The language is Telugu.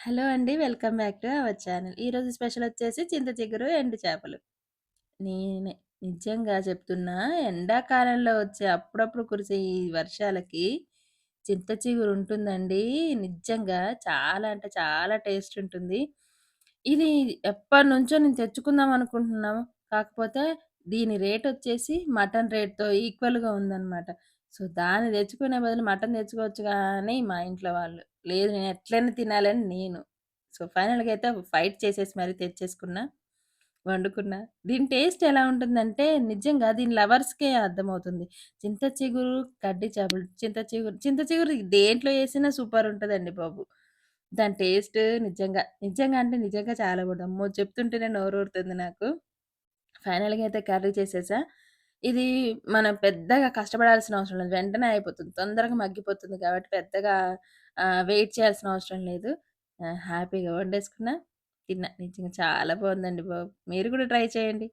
హలో అండి. Welcome back to our channel. ఈరోజు స్పెషల్ వచ్చేసి చింత చిగురు, ఎండు చేపలు. నేనే నిజంగా చెప్తున్నా ఎండాకాలంలో వచ్చే అప్పుడప్పుడు కురిసే ఈ వర్షాలకి చింత చిగురు ఉంటుందండి. నిజంగా చాలా అంటే చాలా టేస్ట్ ఉంటుంది. ఇది ఎప్పటినుంచో నేను తెచ్చుకుందాం అనుకుంటున్నాము. కాకపోతే దీని రేట్ వచ్చేసి మటన్ రేట్‌తో ఈక్వల్‌గా ఉందన్నమాట. సో, దాన్ని తెచ్చుకునే బదులు మటన్ తెచ్చుకోవచ్చు కానీ మా ఇంట్లో వాళ్ళు. లేదు నేను ఎట్లైనా తినాలని నేను. సో, ఫైనల్‌గా అయితే ఫైట్ చేసేసి మరి తెచ్చేసుకున్నా. వండుకున్నా. దీని టేస్ట్ ఎలా ఉంటుందంటే నిజంగా దీని లవర్స్‌కే అర్థమవుతుంది. చింత చిగురు, కడ్డి చేపలు, చింత చిగురు చింత చిగురు దేంట్లో వేసినా సూపర్ ఉంటుందండి బాబు. దాని టేస్ట్ నిజంగా, నిజంగా అంటే నిజంగా చాలా కూడా అమ్మో! చెప్తుంటేనే నోరూరుతుంది నాకు. ఫైనల్‌గా అయితే కర్రీ చేసేసా. ఇది మనం పెద్దగా కష్టపడాల్సిన అవసరం లేదు. వెంటనే అయిపోతుంది. తొందరగా మగ్గిపోతుంది కాబట్టి పెద్దగా ఆహ్, వెయిట్ చేయాల్సిన అవసరం లేదు. ఆహ్, హ్యాపీగా వండేసుకున్నా, తిన్నా. నిజంగా చాలా బాగుందండి బాబు. మీరు కూడా ట్రై చేయండి.